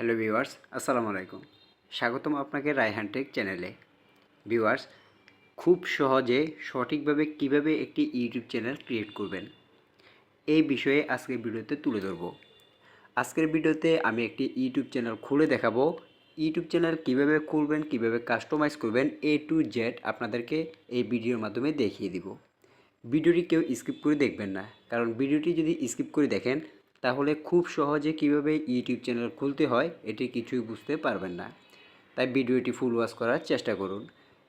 Hello viewers, আসসালামু আলাইকুম। স্বাগতম আপনাকে রায়হান টেক চ্যানেলে। ভিউয়ার্স, খুব সহজে সঠিকভাবে কীভাবে একটি ইউটিউব চ্যানেল ক্রিয়েট করবেন, এই বিষয়ে আজকের ভিডিওতে তুলে ধরব। আজকের ভিডিওতে আমি একটি ইউটিউব চ্যানেল খুলে দেখাবো। ইউটিউব চ্যানেল কীভাবে খুলবেন, কীভাবে কাস্টমাইজ করবেন, এ টু জেড আপনাদেরকে এই ভিডিওর মাধ্যমে দেখিয়ে দিব। ভিডিওটি কেউ স্কিপ করে দেখবেন না, কারণ ভিডিওটি যদি স্কিপ করে দেখেন তাহলে খুব সহজে কীভাবে ইউটিউব চ্যানেল খুলতে হয়, এটি কিছুই বুঝতে পারবেন না। তাই ভিডিওটি ফুল ওয়াশ করার চেষ্টা করুন।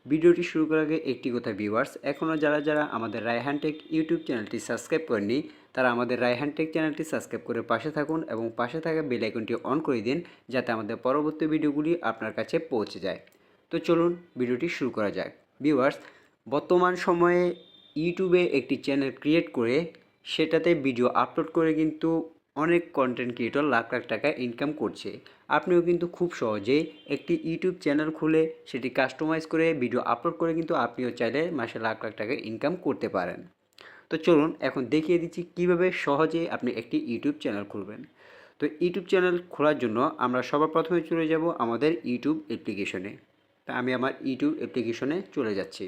ভিডিওটি শুরু করার আগে একটি কথা ভিউয়ার্স এখনও যারা যারা আমাদের রায়হান টেক ইউটিউব চ্যানেলটি সাবস্ক্রাইব করেনি তারা আমাদের রায়হান টেক চ্যানেলটি সাবস্ক্রাইব করে পাশে থাকুন এবং পাশে থাকা বেল আইকনটি অন করে দিন, যাতে আমাদের পরবর্তী ভিডিওগুলি আপনার কাছে পৌঁছে যায়। তো চলুন ভিডিওটি শুরু করা যাক। ভিউয়ার্স বর্তমান সময়ে ইউটিউবে একটি চ্যানেল ক্রিয়েট করে, সেটাতে ভিডিও আপলোড করে কিন্তু অনেক কন্টেন্ট ক্রিয়েটর লাখ লাখ টাকা ইনকাম করছে। আপনিও কিন্তু খুব সহজেই একটি ইউটিউব চ্যানেল খুলে সেটি কাস্টমাইজ করে ভিডিও আপলোড করে কিন্তু আপনিও চাইলে মাসে লাখ লাখ টাকা ইনকাম করতে পারেন। তো চলুন এখন দেখিয়ে দিচ্ছি কীভাবে সহজে আপনি একটি ইউটিউব চ্যানেল খুলবেন। তো ইউটিউব চ্যানেল খোলার জন্য আমরা সবার প্রথমে চলে যাব আমাদের ইউটিউব অ্যাপ্লিকেশনে তা আমি আমার ইউটিউব অ্যাপ্লিকেশনে চলে যাচ্ছি।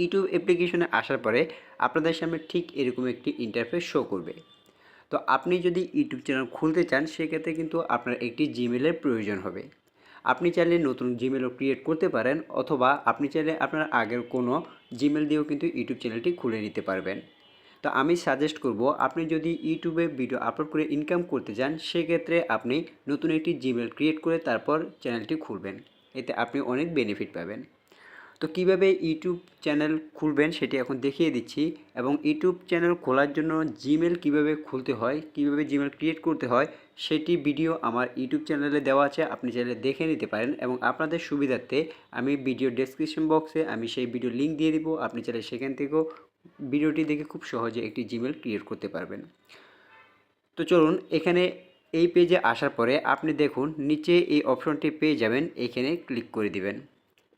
ইউটিউব অ্যাপ্লিকেশনে আসার পরে আপনাদের সামনে ঠিক এরকম একটি ইন্টারফেস শো করবে। তো আপনি যদি ইউটিউব চ্যানেল খুলতে চান, সেক্ষেত্রে কিন্তু আপনার একটি জিমেলের প্রয়োজন হবে। আপনি চাইলে নতুন জিমেলও ক্রিয়েট করতে পারেন, অথবা আপনি চাইলে আপনার আগের কোনো জিমেল দিয়েও কিন্তু ইউটিউব চ্যানেলটি খুলে নিতে পারবেন। তো আমি সাজেস্ট করব, আপনি যদি ইউটিউবে ভিডিও আপলোড করে ইনকাম করতে চান, সেক্ষেত্রে আপনি নতুন একটি জিমেল ক্রিয়েট করে তারপর চ্যানেলটি খুলবেন। এতে আপনি অনেক বেনিফিট পাবেন। তো কীভাবে ইউটিউব চ্যানেল খুলবেন সেটি এখন দেখিয়ে দিচ্ছি এবং ইউটিউব চ্যানেল খোলার জন্য জিমেল কীভাবে খুলতে হয়, কীভাবে জিমেল ক্রিয়েট করতে হয়, সেটি ভিডিও আমার ইউটিউব চ্যানেলে দেওয়া আছে, আপনি চাইলে দেখে নিতে পারেন এবং আপনাদের সুবিধার্থে আমি ভিডিও ডেসক্রিপশন বক্সে আমি সেই ভিডিও লিঙ্ক দিয়ে দিব, আপনি চাইলে সেখান থেকেও ভিডিওটি দেখে খুব সহজে একটি জিমেল ক্রিয়েট করতে পারবেন। তো চলুন, এখানে এই পেজে আসার পরে আপনি দেখুন, নিচে এই অপশনটি পেয়ে যাবেন, এখানে ক্লিক করে দিবেন।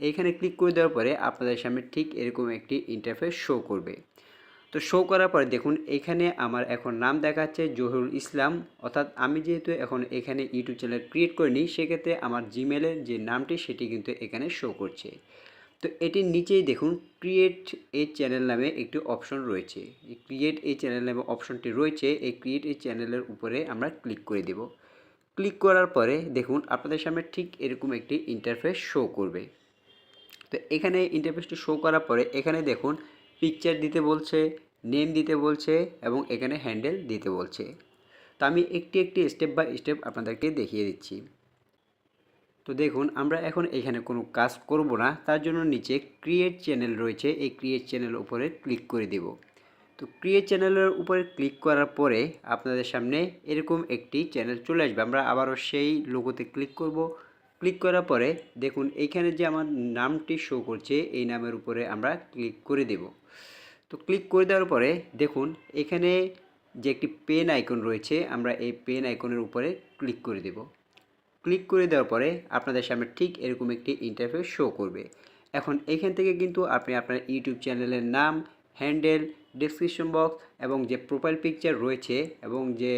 এইখানে ক্লিক করে দেওয়ার পরে আপনাদের সামনে ঠিক এরকম একটি ইন্টারফেস শো করবে। তো শো করার পরে দেখুন, এখানে আমার এখন নাম দেখাচ্ছে জহিরুল ইসলাম। অর্থাৎ আমি যেহেতু এখন এখানে ইউটিউব চ্যানেল ক্রিয়েট করিনি, সেক্ষেত্রে আমার জিমেলের যে নামটি সেটি কিন্তু এখানে শো করছে। তো এটির নিচেই দেখুন ক্রিয়েট এ চ্যানেল নামে একটি অপশন রয়েছে। এই ক্রিয়েট এই চ্যানেল নামে অপশনটি রয়েছে, এই ক্রিয়েট এই চ্যানেলের উপরে আমরা ক্লিক করে দেব। ক্লিক করার পরে দেখুন, আপনাদের সামনে ঠিক এরকম একটি ইন্টারফেস শো করবে। তো এখানে ইন্টারফেসটি শো করার পরে এখানে দেখুন পিকচার দিতে বলছে নেম দিতে বলছে এবং এখানে হ্যান্ডেল দিতে বলছে। তো আমি একটি একটি স্টেপ বাই স্টেপ আপনাদেরকে দেখিয়ে দিচ্ছি। তো দেখুন, আমরা এখন এখানে কোনো কাজ করব না, তার জন্য নিচে ক্রিয়েট চ্যানেল রয়েছে, এই ক্রিয়েট চ্যানেল উপরে ক্লিক করে দেব। তো ক্রিয়েট চ্যানেলের উপরে ক্লিক করার পরে আপনাদের সামনে এরকম একটি চ্যানেল চলে আসবে, আমরা আবারও সেই লোগোতে ক্লিক করব। ক্লিক করার পরে দেখুন, এইখানে যে আমার নামটি শো করছে, এই নামের উপরে আমরা ক্লিক করে দেব। তো ক্লিক করে দেওয়ার পরে দেখুন, এখানে যে একটি পেন আইকন রয়েছে, আমরা এই পেন আইকনের উপরে ক্লিক করে দেব। ক্লিক করে দেওয়ার পরে আপনাদের সামনে ঠিক এরকম একটি ইন্টারফেস শো করবে। এখন এখান থেকে কিন্তু আপনি আপনার ইউটিউব চ্যানেলের নাম হ্যান্ডেল ডিসক্রিপশন বক্স এবং যে প্রোফাইল পিকচার রয়েছে এবং যে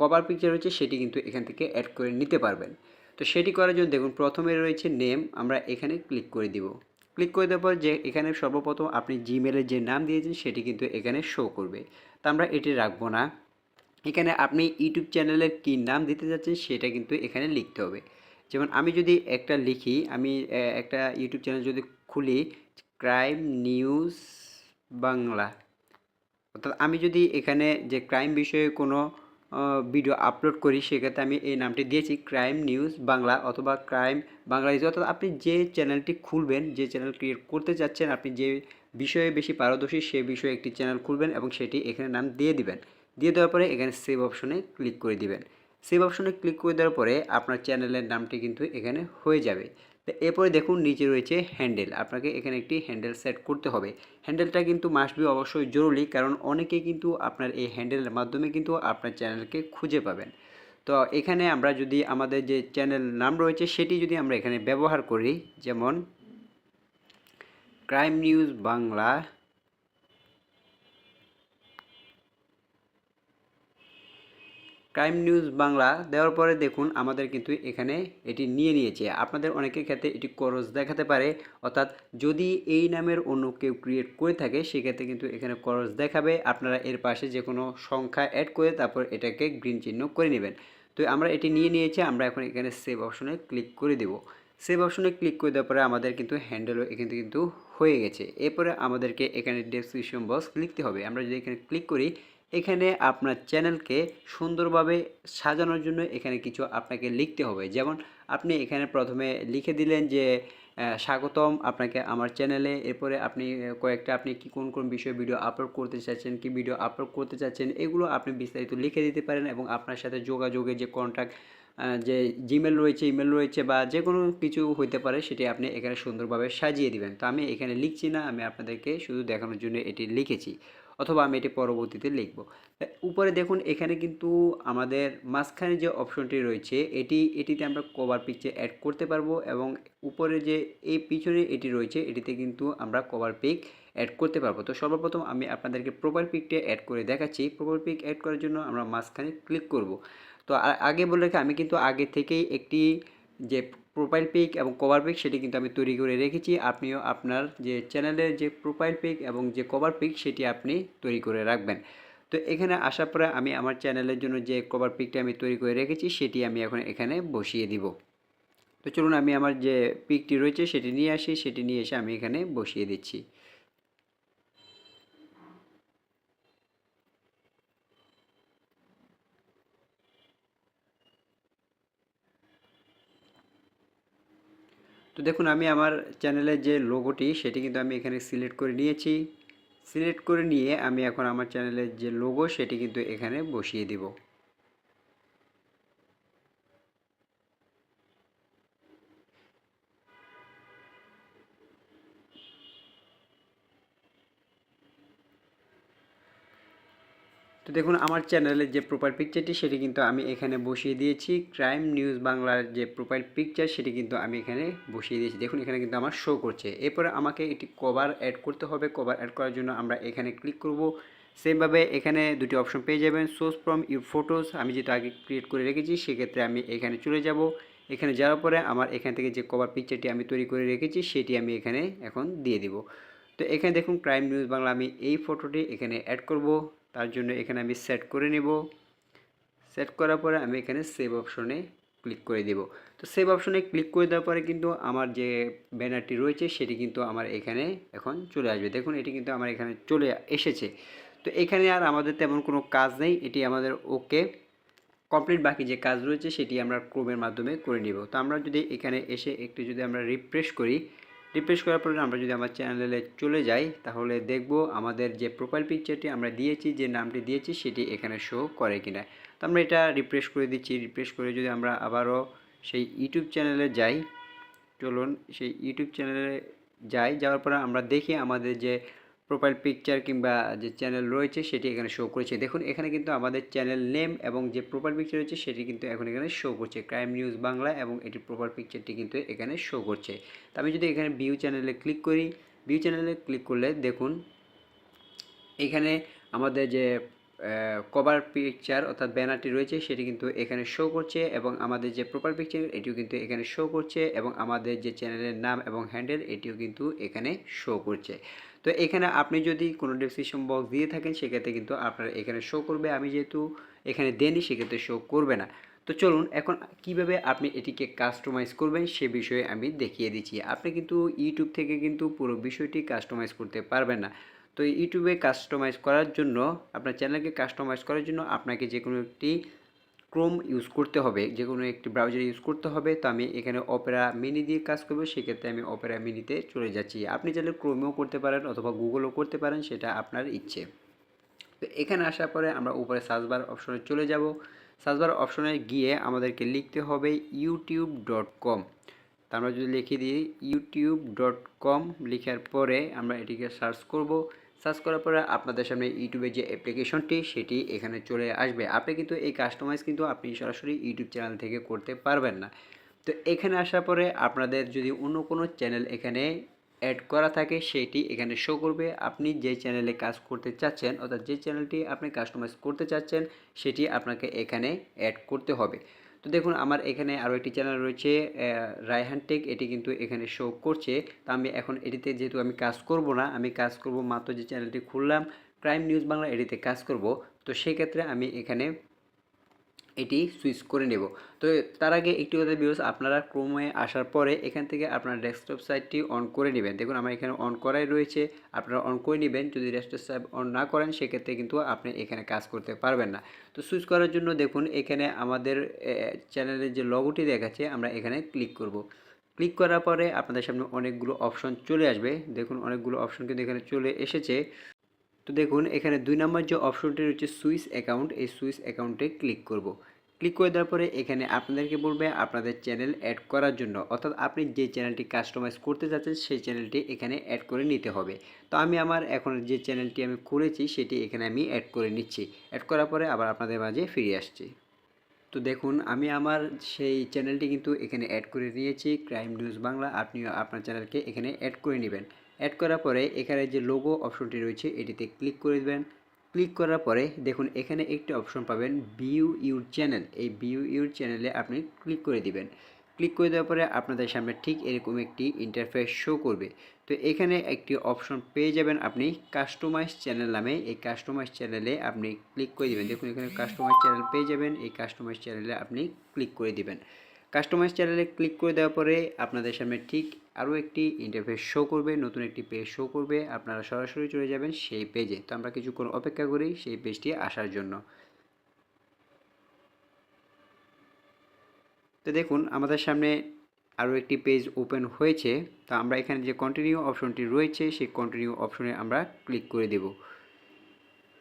কভার পিকচার রয়েছে, সেটি কিন্তু এখান থেকে অ্যাড করে নিতে পারবেন। তো সেটি করার জন্য দেখুন, প্রথমে রয়েছে নেম আমরা এখানে ক্লিক করে দিব। ক্লিক করে দেওয়ার পর যে এখানে সর্বপ্রথম আপনি জিমেলের যে নাম দিয়েছেন, সেটি কিন্তু এখানে শো করবে। তা আমরা এটি রাখব না। এখানে আপনি ইউটিউব চ্যানেলের কী নাম দিতে যাচ্ছেন, সেটা কিন্তু এখানে লিখতে হবে। যেমন আমি যদি একটা লিখি, আমি একটা ইউটিউব চ্যানেল যদি খুলি ক্রাইম নিউজ বাংলা অর্থাৎ আমি যদি এখানে যে ক্রাইম বিষয়ে কোনো ভিডিও আপলোড করি, সেক্ষেত্রে আমি এই নামটি দিয়েছি ক্রাইম নিউজ বাংলা অথবা ক্রাইম বাংলা অর্থাৎ আপনি যে চ্যানেলটি খুলবেন, যে চ্যানেল ক্রিয়েট করতে চাচ্ছেন, আপনি যে বিষয়ে বেশি পারদর্শী, সে বিষয়ে একটি চ্যানেল খুলবেন এবং সেটি এখানে নাম দিয়ে দিবেন। দিয়ে দেওয়ার পরে এখানে সেভ অপশনে ক্লিক করে দিবেন। সেভ অপশনে ক্লিক করে দেওয়ার পরে আপনার চ্যানেলের নামটি কিন্তু এখানে হয়ে যাবে। এরপরে দেখুন নিচে রয়েছে হ্যান্ডেল। আপনাকে এখানে একটি হ্যান্ডেল সেট করতে হবে। হ্যান্ডেলটা কিন্তু মাস্ট বি অবশ্যই জরুরি কারণ অনেকে কিন্তু আপনার এই হ্যান্ডেলের মাধ্যমে কিন্তু আপনার চ্যানেলকে খুঁজে পাবেন। তো এখানে আমরা যদি আমাদের যে চ্যানেল নাম রয়েছে সেটি যদি আমরা এখানে ব্যবহার করি, যেমন crime news Bangla crime news Bangla দেওয়ার পরে দেখুন আমাদের কিন্তু এখানে এটি নিয়ে নিয়েছে। আপনাদের অনেকের ক্ষেত্রে এটি করজ দেখাতে পারে। অর্থাৎ যদি এই নামের অন্য কেউ ক্রিয়েট করে থাকে, সেক্ষেত্রে কিন্তু এখানে করজ দেখাবে। আপনারা এর পাশে যে কোনো সংখ্যা অ্যাড করে তারপর এটাকে গ্রিন চিহ্ন করে নেবেন। তো আমরা এটি নিয়ে নিয়েছি, আমরা এখন এখানে সেভ অপশনে ক্লিক করে দেব। সেভ অপশনে ক্লিক করে দেওয়ার পরে আমাদের কিন্তু হ্যান্ডেলও এখানে কিন্তু হয়ে গেছে। এরপরে আমাদেরকে এখানে ডেসক্রিপশন বক্স লিখতে হবে। আমরা যদি এখানে ক্লিক করি এখানে আপনার চ্যানেলকে সুন্দরভাবে সাজানোর জন্য এখানে কিছু আপনাকে লিখতে হবে। যেমন আপনি এখানে প্রথমে লিখে দিলেন যে স্বাগতম আপনাকে আমার চ্যানেলে। এরপরে আপনি কয়েকটা আপনি কি কোন কোন বিষয়ে ভিডিও আপলোড করতে চাচ্ছেন, কি ভিডিও আপলোড করতে চাচ্ছেন, এগুলো আপনি বিস্তারিত লিখে দিতে পারেন এবং আপনার সাথে যোগাযোগে যে কন্ট্যাক্ট যে জিমেল রয়েছে ইমেল রয়েছে বা যে কোনো কিছু হইতে পারে সেটি আপনি এখানে সুন্দরভাবে সাজিয়ে দিবেন। তো আমি এখানে লিখছি না, আমি আপনাদেরকে শুধু দেখানোর জন্য এটি লিখেছি। অথবা আমি এটি পরবর্তীতে লিখব। উপরে দেখুন এখানে কিন্তু আমাদের মাঝখানে যে অপশনটি রয়েছে, এটি, এটিতে আমরা কভার পিকচার অ্যাড করতে পারব এবং উপরে যে এই পিছনে এটি রয়েছে, এটিতে কিন্তু আমরা কভার পিক অ্যাড করতে পারব। তো সর্বপ্রথম আমি আপনাদেরকে প্রোফাইল পিকটা অ্যাড করে দেখাচ্ছি। প্রোফাইল পিক অ্যাড করার জন্য আমরা মাঝখানে ক্লিক করব। তো আগে বলে রাখি, আমি কিন্তু আগে থেকেই একটি যে প্রোফাইল পিক এবং কভার পিক সেটি কিন্তু আমি তৈরি করে রেখেছি। আপনিও আপনার যে চ্যানেলের যে প্রোফাইল পিক এবং যে কভার পিক সেটি আপনি তৈরি করে রাখবেন। তো এখানে আসার পরে আমি আমার চ্যানেলের জন্য যে কভার পিকটা আমি তৈরি করে রেখেছি সেটি আমি এখন এখানে বসিয়ে দিব। তো চলুন আমি আমার যে পিকটি রয়েছে সেটি নিয়ে আসি। সেটি নিয়ে এসে আমি এখানে বসিয়ে দিচ্ছি। দেখুন, আমি আমার চ্যানেলের যে লোগোটি সেটি কিন্তু আমি এখানে সিলেক্ট করে নিয়েছি। সিলেক্ট করে নিয়ে আমি এখন আমার চ্যানেলের যে লোগো সেটি কিন্তু এখানে বসিয়ে দিব। তো দেখুন, আমার চ্যানেলের যে প্রোফাইল পিকচারটি সেটি কিন্তু আমি এখানে বসিয়ে দিয়েছি। ক্রাইম নিউজ বাংলার যে প্রোফাইল পিকচার সেটি কিন্তু আমি এখানে বসিয়ে দিয়েছি। দেখুন, এখানে কিন্তু আমার শো করছে। এরপরে আমাকে এটি কভার অ্যাড করতে হবে। কভার অ্যাড করার জন্য আমরা এখানে ক্লিক করব। সেমভাবে এখানে দুটি অপশন পেয়ে যাবেন। সোর্স ফ্রম ইউর ফটোস আমি যেটা আগে ক্রিয়েট করে রেখেছি, সেক্ষেত্রে আমি এখানে চলে যাব। এখানে যাওয়ার পরে আমার এখান থেকে যে কভার পিকচারটি আমি তৈরি করে রেখেছি, সেটি আমি এখানে এখন দিয়ে দিব। তো এখানে দেখুন ক্রাইম নিউজ বাংলা আমি এই ফটোটি এখানে অ্যাড করব। তার জন্য এখানে আমি সেট করে নেব। সেট করার পরে আমি এখানে সেভ অপশনে ক্লিক করে দেব। তো সেভ অপশনে ক্লিক করে দেওয়ার পরে কিন্তু আমার যে ব্যানারটি রয়েছে সেটি কিন্তু আমার এখানে এখন চলে আসবে। দেখুন, এটি কিন্তু আমার এখানে চলে এসেছে। তো এখানে আর আমাদের তেমন কোনো কাজ নেই। এটি আমাদের ওকে কমপ্লিট বাকি যে কাজ রয়েছে সেটি আমরা ক্রোমের মাধ্যমে করে নিব। তো আমরা যদি এখানে এসে একটু যদি আমরা রিফ্রেশ করি রিফ্রেশ করার পরে আমরা যদি আমার চ্যানেলে চলে যাই, তাহলে দেখব আমাদের যে প্রোফাইল পিকচারটি আমরা দিয়েছি, যে নামটি দিয়েছি, সেটি এখানে শো করে কিনা। তো আমরা এটা রিফ্রেশ করে দিচ্ছি। রিফ্রেশ করে যদি আমরা আবারও সেই ইউটিউব চ্যানেলে যাই, চলুন সেই ইউটিউব চ্যানেলে যাই, যাওয়ার পরে আমরা দেখি আমাদের যে প্রোফাইল পিকচার কিংবা যে চ্যানেল রয়েছে সেটি এখানে শো করেছে। দেখুন, এখানে কিন্তু আমাদের চ্যানেল নেম এবং যে প্রোফাইল পিকচার রয়েছে সেটি কিন্তু এখন এখানে শো করছে। ক্রাইম নিউজ বাংলা এবং এটির প্রোফাইল পিকচারটি কিন্তু এখানে শো করছে। তো আমি যদি এখানে ভিউ চ্যানেলে ক্লিক করি ভিউ চ্যানেলে ক্লিক করলে দেখুন, এখানে আমাদের যে কভার পিকচার অর্থাৎ ব্যানারটি রয়েছে সেটি কিন্তু এখানে শো করছে এবং আমাদের যে প্রোফাইল পিকচার এটিও কিন্তু এখানে শো করছে এবং আমাদের যে চ্যানেলের নাম এবং হ্যান্ডেল এটিও কিন্তু এখানে শো করছে। তো এখানে আপনি যদি কোনো ডেসক্রিপশন বক্স দিয়ে থাকেন, সেক্ষেত্রে কিন্তু আপনার এখানে শো করবে। আমি যেহেতু এখানে দেনি সেক্ষেত্রে শো করবে না। তো চলুন, এখন কীভাবে আপনি এটিকে কাস্টমাইজ করবেন, সে বিষয়ে আমি দেখিয়ে দিচ্ছি। আপনি কিন্তু ইউটিউব থেকে কিন্তু পুরো বিষয়টি কাস্টমাইজ করতে পারবেন না। তো ইউটিউবে কাস্টমাইজ করার জন্য, আপনার চ্যানেলকে কাস্টমাইজ করার জন্য আপনাকে যে কোনো একটি ক্রোম ইউজ করতে হবে। যে কোনো একটি ব্রাউজার ইউজ করতে হবে। তো আমি এখানে অপেরা মিনি দিয়ে কাজ করব। সেক্ষেত্রে আমি অপেরা মিনিতে চলে যাচ্ছি। আপনি চাইলে ক্রোমেও করতে পারেন অথবা গুগলও করতে পারেন, সেটা আপনার ইচ্ছে। তো এখানে আসার পরে আমরা উপরে সার্চবার অপশনে চলে যাব। সার্চবার অপশনে গিয়ে আমাদেরকে লিখতে হবে ইউটিউব ডট কম তা আমরা যদি লিখে দিই ইউটিউব ডট কম লেখার পরে আমরা এটিকে সার্চ করব। সার্চ করার পরে আপনাদের সামনে ইউটিউবের যে অ্যাপ্লিকেশনটি, সেটি এখানে চলে আসবে। আপনি কিন্তু এই কাস্টমাইজ কিন্তু আপনি সরাসরি ইউটিউব চ্যানেল থেকে করতে পারবেন না। তো এখানে আসার পরে আপনাদের যদি অন্য কোনো চ্যানেল এখানে অ্যাড করা থাকে, সেটি এখানে শো করবে। আপনি যে চ্যানেলে কাজ করতে চাচ্ছেন, অর্থাৎ যে চ্যানেলটি আপনি কাস্টমাইজ করতে চাচ্ছেন, সেটি আপনাকে এখানে অ্যাড করতে হবে। তো দেখুন, আমার এখানে আরও একটি চ্যানেল রয়েছে রায়হান টেক। এটি কিন্তু এখানে শো করছে। তা আমি এখন এটিতে যেহেতু আমি কাজ করব না, আমি কাজ করব মাত্র যে চ্যানেলটি খুললাম ক্রাইম নিউজ বাংলা এটিতে কাজ করব। তো সেক্ষেত্রে আমি এখানে এটি সুইচ করে নেব। তো তার আগে একটি কথা বিরোধ আপনারা ক্রমে আসার পরে এখান থেকে আপনার ডেস্কটপ সাইটটি অন করে নেবেন। দেখুন, আমার এখানে অন করাই রয়েছে। আপনারা অন করে নেবেন। যদি ডেস্কটপ সাইট অন না করেন, সেক্ষেত্রে কিন্তু আপনি এখানে কাজ করতে পারবেন না। তো সুইচ করার জন্য দেখুন, এখানে আমাদের চ্যানেলের যে লগোটি দেখাচ্ছে, আমরা এখানে ক্লিক করব। ক্লিক করার পরে আপনাদের সামনে অনেকগুলো অপশন চলে আসবে। দেখুন, অনেকগুলো অপশন কিন্তু এখানে চলে এসেছে। তো দেখুন, এখানে দুই নম্বর যে অপশনটি রয়েছে সুইস অ্যাকাউন্ট, এই সুইস অ্যাকাউন্টে ক্লিক করব। ক্লিক করে দেওয়ার পরে এখানে আপনাদেরকে বলবে আপনাদের চ্যানেল অ্যাড করার জন্য। অর্থাৎ আপনি যে চ্যানেলটি কাস্টমাইজ করতে যাচ্ছেন, সেই চ্যানেলটি এখানে অ্যাড করে নিতে হবে। তো আমি আমার এখন যে চ্যানেলটি আমি করেছি, সেটি এখানে আমি অ্যাড করে নিচ্ছি। অ্যাড করার পরে আবার আপনাদের মাঝে ফিরে আসছি। তো দেখুন, আমি আমার সেই চ্যানেলটি কিন্তু এখানে অ্যাড করে নিয়েছি ক্রাইম নিউজ বাংলা আপনিও আপনার চ্যানেলকে এখানে অ্যাড করে নেবেন। অ্যাড করার পরে এখানে যে লোগো অপশনটি রয়েছে, এটিতে ক্লিক করে দেবেন। ক্লিক করার পরে দেখুন, এখানে একটি অপশন পাবেন বিউ ইউর চ্যানেল এই বিউ ইউর চ্যানেলে আপনি ক্লিক করে দিবেন। ক্লিক করে দেওয়ার পরে আপনাদের সামনে ঠিক এরকম একটি ইন্টারফেস শো করবে। তো এখানে একটি অপশন পেয়ে যাবেন আপনি কাস্টমাইজ চ্যানেল নামে। এই কাস্টমাইজ চ্যানেলে আপনি ক্লিক করে দিবেন। দেখুন এখানে কাস্টমাইজ চ্যানেল পেয়ে যাবেন। এই কাস্টমাইজ চ্যানেলে আপনি ক্লিক করে দিবেন। কাস্টমাইজ চ্যানেলে ক্লিক করে দেওয়ার পরে আপনাদের সামনে ঠিক আরও একটি ইন্টারফেস শো করবে। নতুন একটি পেজ শো করবে। আপনারা সরাসরি চলে যাবেন সেই পেজে তো আমরা কিছুক্ষণ অপেক্ষা করি সেই পেজটি আসার জন্য। তো দেখুন, আমাদের সামনে আরও একটি পেজ ওপেন হয়েছে। তো আমরা এখানে যে কন্টিনিউ অপশনটি রয়েছে, সেই কন্টিনিউ অপশনে আমরা ক্লিক করে দেব।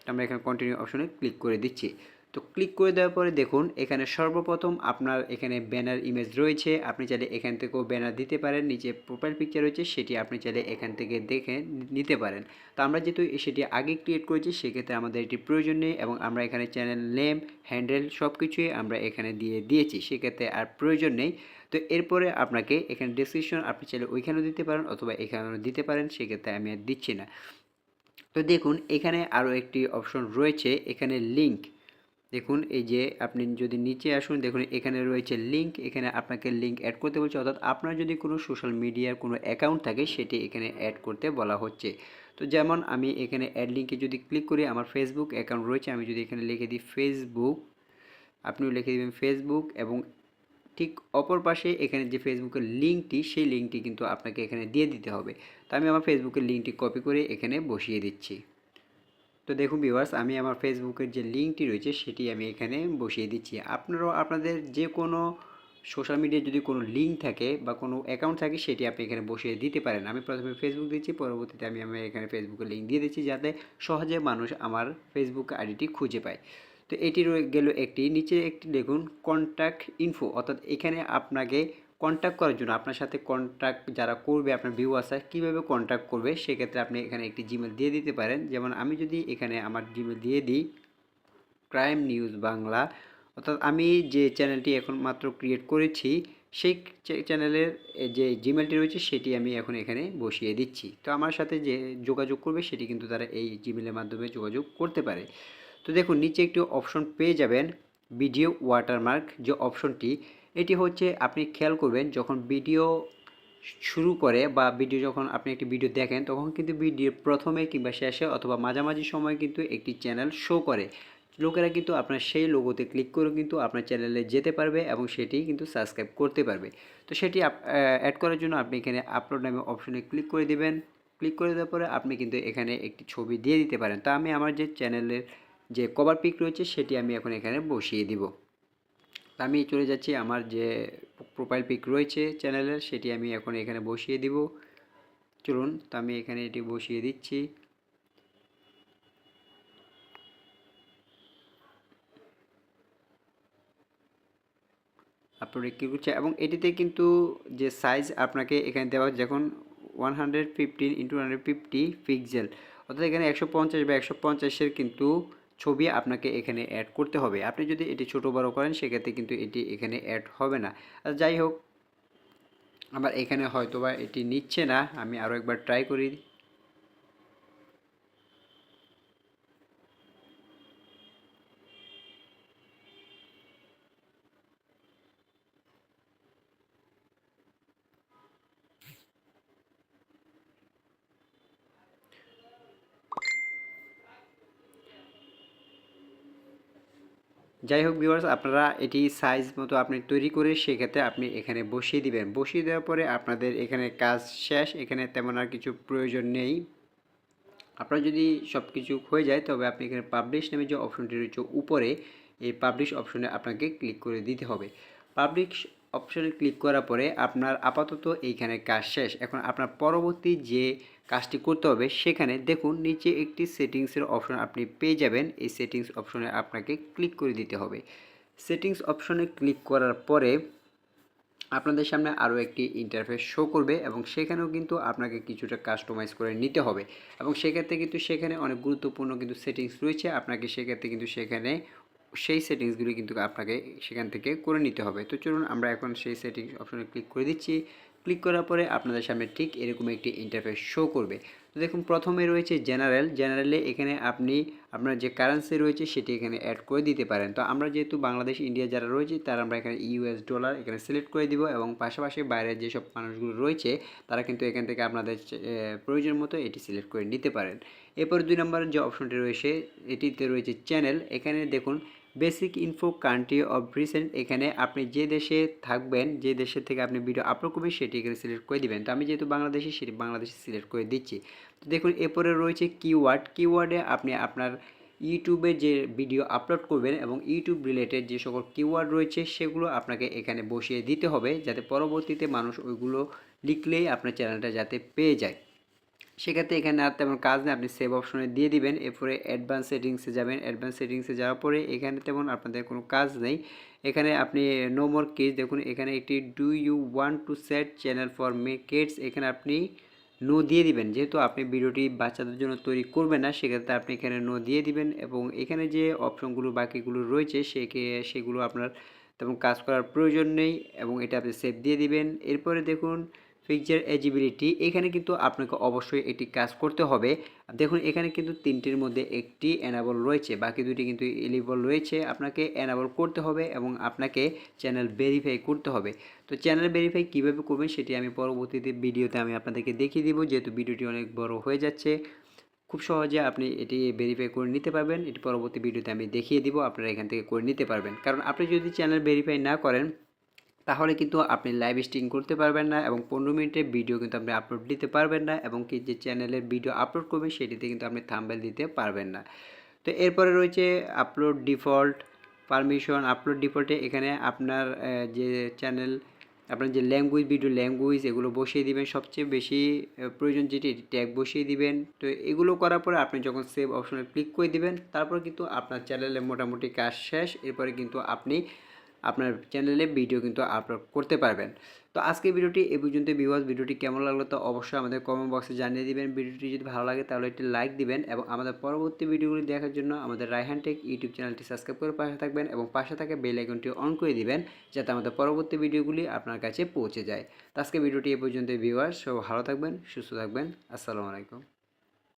আমরা এখানে কন্টিনিউ অপশনে ক্লিক করে দিচ্ছি। তো ক্লিক করে দেওয়ার পরে দেখুন, এখানে সর্বপ্রথম আপনার এখানে ব্যানার ইমেজ রয়েছে। আপনি চাইলে এখান থেকেও ব্যানার দিতে পারেন। নিচে প্রোফাইল পিকচার রয়েছে, সেটি আপনি চাইলে এখান থেকে দেখে নিতে পারেন। তো আমরা যেহেতু সেটি আগে ক্রিয়েট করেছি, সেক্ষেত্রে আমাদের এটি প্রয়োজন নেই এবং আমরা এখানে চ্যানেল নেম হ্যান্ডেল সব কিছুই আমরা এখানে দিয়ে দিয়েছি, সেক্ষেত্রে আর প্রয়োজন নেই। তো এরপরে আপনাকে এখানে ডিসক্রিপশন আপনি চাইলে ওইখানেও দিতে পারেন অথবা এখানেও দিতে পারেন, সেক্ষেত্রে আমি আর দিচ্ছি না। তো দেখুন, এখানে আরও একটি অপশন রয়েছে। এখানে লিঙ্ক দেখুন, এই যে আপনি যদি নিচে আসুন, দেখুন এখানে রয়েছে লিঙ্ক এখানে আপনাকে লিঙ্ক অ্যাড করতে বলছে। অর্থাৎ আপনার যদি কোনো সোশ্যাল মিডিয়ার কোনো অ্যাকাউন্ট থাকে, সেটি এখানে অ্যাড করতে বলা হচ্ছে। তো যেমন আমি এখানে অ্যাড লিঙ্কে যদি ক্লিক করি, আমার ফেসবুক অ্যাকাউন্ট রয়েছে, আমি যদি এখানে লিখে দিই ফেসবুক আপনিও লিখে দেবেন ফেসবুক এবং ঠিক অপর পাশে এখানে যে ফেসবুকের লিঙ্কটি সেই লিঙ্কটি কিন্তু আপনাকে এখানে দিয়ে দিতে হবে। তো আমি আমার ফেসবুকের লিঙ্কটি কপি করে এখানে বসিয়ে দিচ্ছি। তো দেখুন ভিউয়ার্স আমি আমার ফেসবুকের যে লিঙ্কটি রয়েছে, সেটি আমি এখানে বসিয়ে দিচ্ছি। আপনারাও, আপনাদের যে কোনো সোশ্যাল মিডিয়ায় যদি কোনো লিঙ্ক থাকে বা কোনো অ্যাকাউন্ট থাকে, সেটি আপনি এখানে বসিয়ে দিতে পারেন। আমি প্রথমে ফেসবুক দিচ্ছি, পরবর্তীতে আমি আমার এখানে ফেসবুকের লিঙ্ক দিয়ে দিচ্ছি, যাতে সহজে মানুষ আমার ফেসবুক আইডিটি খুঁজে পায়। তো এটি রয়ে গেল একটি, নিচে একটি দেখুন কন্ট্যাক্ট ইনফো অর্থাৎ এখানে আপনাকে কন্ট্যাক্ট করার জন্য আপনার সাথে কন্ট্যাক্ট যারা করবে, আপনার ভিউ আছে, কীভাবে কন্ট্যাক্ট করবে, সেক্ষেত্রে আপনি এখানে একটি জিমেল দিয়ে দিতে পারেন। যেমন আমি যদি এখানে আমার জিমেল দিয়ে দিই ক্রাইম নিউজ বাংলা অর্থাৎ আমি যে চ্যানেলটি এখন মাত্র ক্রিয়েট করেছি, সেই চ্যানেলের যে জিমেলটি রয়েছে, সেটি আমি এখন এখানে বসিয়ে দিচ্ছি। তো আমার সাথে যে যোগাযোগ করবে, সেটি কিন্তু তারা এই জিমেলের মাধ্যমে যোগাযোগ করতে পারে। তো দেখুন, নিচে একটি অপশন পেয়ে যাবেন ভিডিও ওয়াটারমার্ক যে অপশনটি এটি হচ্ছে আপনি খেয়াল করবেন যখন ভিডিও শুরু করে বা ভিডিও যখন আপনি একটি ভিডিও দেখেন, তখন কিন্তু ভিডিও প্রথমে কিংবা শেষে অথবা মাঝামাঝি সময় কিন্তু একটি চ্যানেল শো করে। লোকেরা কিন্তু আপনার সেই লোগোতে ক্লিক করে কিন্তু আপনার চ্যানেলে যেতে পারবে এবং সেটি কিন্তু সাবস্ক্রাইব করতে পারবে। তো সেটি অ্যাড করার জন্য আপনি এখানে আপলোড নামে অপশনে ক্লিক করে দিবেন। ক্লিক করে দেওয়ার পরে আপনি কিন্তু এখানে একটি ছবি দিয়ে দিতে পারেন। তা আমি আমার যে চ্যানেলের যে কভার পিক রয়েছে, সেটি আমি এখন এখানে বসিয়ে দিব। আমি চলে যাচ্ছি আমার যে প্রোফাইল পিক রয়েছে চ্যানেলের সেটি আমি এখন এখানে বসিয়ে দিব। চলুন, তো আমি এখানে এটি বসিয়ে দিচ্ছি। আপলোডে ক্লিক করছে এবং এটিতে কিন্তু যে সাইজ আপনাকে এখানে দেওয়া যখন one hundred fifteen into hundred fifty pixel অর্থাৎ এখানে একশো পঞ্চাশ বা একশো পঞ্চাশের কিন্তু ছবি আপনাকে এখানে অ্যাড করতে হবে। আপনি যদি এটি ছোটো বড়ো করেন, সেক্ষেত্রে কিন্তু এটি এখানে অ্যাড হবে না। যাই হোক আমার এখানে হয়তোবা এটি নিচ্ছে না। আমি আরও একবার ট্রাই করি। যাই হোক ভিউয়ার্স আপনারা এটি সাইজ মতো আপনি তৈরি করে সেক্ষেত্রে আপনি এখানে বসিয়ে দিবেন। বসিয়ে দেওয়ার পরে আপনাদের এখানে কাজ শেষ, এখানে তেমন আর কিছু প্রয়োজন নেই। আপনার যদি সব কিছু হয়ে যায়, তবে আপনি এখানে পাবলিশ নামে যে অপশনটি রয়েছে, উপরে এই পাবলিশ অপশনে আপনাকে ক্লিক করে দিতে হবে। পাবলিশ অপশনে ক্লিক করার পরে আপনার আপাতত এইখানে কাজ শেষ। এখন আপনার পরবর্তী যে কাজটি করতে হবে, সেখানে দেখুন নিচে একটি সেটিংসের অপশন আপনি পেয়ে যাবেন। এই সেটিংস অপশনে আপনাকে ক্লিক করে দিতে হবে। সেটিংস অপশনে ক্লিক করার পরে আপনাদের সামনে আরও একটি ইন্টারফেস শো করবে এবং সেখানেও কিন্তু আপনাকে কিছুটা কাস্টমাইজ করে নিতে হবে। এবং সেক্ষেত্রে কিন্তু সেখানে অনেক গুরুত্বপূর্ণ কিন্তু সেটিংস রয়েছে। আপনাকে সেক্ষেত্রে কিন্তু সেখানে সেই সেটিংসগুলি কিন্তু আপনাকে সেখান থেকে করে নিতে হবে। তো চলুন আমরা এখন সেই সেটিংস অপশনে ক্লিক করে দিচ্ছি। ক্লিক করার পরে আপনাদের সামনে ঠিক এরকম একটি ইন্টারফেস শো করবে। দেখুন, প্রথমে রয়েছে জেনারেল। জেনারেলে এখানে আপনি আপনার যে কারেন্সি রয়েছে সেটি এখানে অ্যাড করে দিতে পারেন। তো আমরা যেহেতু বাংলাদেশ, ইন্ডিয়া যারা রয়েছে, তারা আমরা এখানে ইউএস ডলার এখানে সিলেক্ট করে দিব এবং পাশাপাশি বাইরের যেসব মানুষগুলো রয়েছে, তারা কিন্তু এখান থেকে আপনাদের প্রয়োজন মতো এটি সিলেক্ট করে নিতে পারেন। এরপর দুই নম্বরের যে অপশনটি রয়েছে, এটিতে রয়েছে চ্যানেল এখানে দেখুন basic info country of recent এখানে আপনি যে দেশে থাকবেন, যে দেশের থেকে আপনি ভিডিও আপলোড করবেন, সেটি এখানে সিলেক্ট করে দিবেন। তো আমি যেহেতু বাংলাদেশি, সেটি বাংলাদেশে সিলেক্ট করে দিচ্ছি। তো দেখুন, এরপরে রয়েছে কিওয়ার্ড কিওয়ার্ডে আপনি আপনার ইউটিউবে যে ভিডিও আপলোড করবেন এবং ইউটিউব রিলেটেড যে সকল কিওয়ার্ড রয়েছে, সেগুলো আপনাকে এখানে বসিয়ে দিতে হবে, যাতে পরবর্তীতে মানুষ ওইগুলো লিখলেই আপনার চ্যানেলটা যাতে পেয়ে যায়। সেক্ষেত্রে এখানে আর তেমন কাজ নেই। আপনি সেভ অপশনে দিয়ে দিবেন। এরপরে অ্যাডভান্স সেটিংসে যাবেন। অ্যাডভান্স সেটিংসে যাওয়ার পরে এখানে তেমন আপনাদের কোনো কাজ নেই। এখানে আপনি নো মোর কেস দেখুন। এখানে একটি do you want to set channel for made kids এখানে আপনি নো দিয়ে দিবেন। যেহেতু আপনি ভিডিওটি বাচ্চাদের জন্য তৈরি করবেন না, সেক্ষেত্রে আপনি এখানে নো দিয়ে দিবেন এবং এখানে যে অপশনগুলো বাকিগুলো রয়েছে, সেকে, সেগুলো আপনার তেমন কাজ করার প্রয়োজন নেই এবং এটা আপনি সেভ দিয়ে দিবেন। এরপরে দেখুন পিকচার এজিবিলিটি, এখানে কিন্তু আপনাকে অবশ্যই এটি কাজ করতে হবে। দেখুন, এখানে কিন্তু তিনটির মধ্যে একটি অ্যানাবল রয়েছে, বাকি দুটি কিন্তু এলিবল রয়েছে। আপনাকে অ্যানাবল করতে হবে এবং আপনাকে চ্যানেল ভেরিফাই করতে হবে। তো চ্যানেল ভেরিফাই কীভাবে করবেন সেটি আমি পরবর্তীতে ভিডিওতে আমি আপনাদেরকে দেখিয়ে দিব, যেহেতু ভিডিওটি অনেক বড় হয়ে যাচ্ছে। খুব সহজে আপনি এটি ভেরিফাই করে নিতে পারবেন। এটি পরবর্তী ভিডিওতে আমি দেখিয়ে দিব, আপনারা এখান থেকে করে নিতে পারবেন। কারণ আপনি যদি চ্যানেল ভেরিফাই না করেন তাহলে কিন্তু আপনি লাইভ স্ট্রিম করতে পারবেন না এবং পনেরো মিনিটের ভিডিও কিন্তু আপনি আপলোড দিতে পারবেন না এবং কি যে চ্যানেলের ভিডিও আপলোড করবেন সেটিতে কিন্তু আপনি থাম্বেল দিতে পারবেন না। তো এরপরে রয়েছে আপলোড ডিফল্ট পারমিশন আপলোড ডিফল্টে এখানে আপনার যে চ্যানেল আপনার যে ল্যাঙ্গুয়েজ ভিডিও ল্যাঙ্গুয়েজ এগুলো বসিয়ে দিবেন। সবচেয়ে বেশি প্রয়োজন যেটি ট্যাগ বসিয়ে দিবেন। তো এগুলো করার পরে আপনি যখন সেভ অপশনে ক্লিক করে দিবেন, তারপর কিন্তু আপনার চ্যানেলে মোটামুটি কাজ শেষ। এরপরে কিন্তু আপনি আপনার চ্যানেলে ভিডিও কিন্তু আপলোড করতে পারবেন। তো আজকে ভিডিওটি এ পর্যন্ত বিওয়াজ ভিডিওটি কেমন লাগল তো অবশ্যই আমাদের কমেন্ট বক্সে জানিয়ে দিবেন। ভিডিওটি যদি ভালো লাগে তাহলে একটি লাইক দিবেন এবং আমাদের পরবর্তী ভিডিওগুলি দেখার জন্য আমাদের রাইহান টেক ইউটিউব চ্যানেলটি সাবস্ক্রাইব করে পাশে থাকবেন এবং পাশে থাকা বেল আইকনটি অন করে দিবেন যাতে আমাদের পরবর্তী ভিডিওগুলি আপনার কাছে পৌঁছে যায়। তো আজকে ভিডিওটি এ পর্যন্ত ভিউয়ার সব ভালো থাকবেন, সুস্থ থাকবেন। আসসালামু আলাইকুম।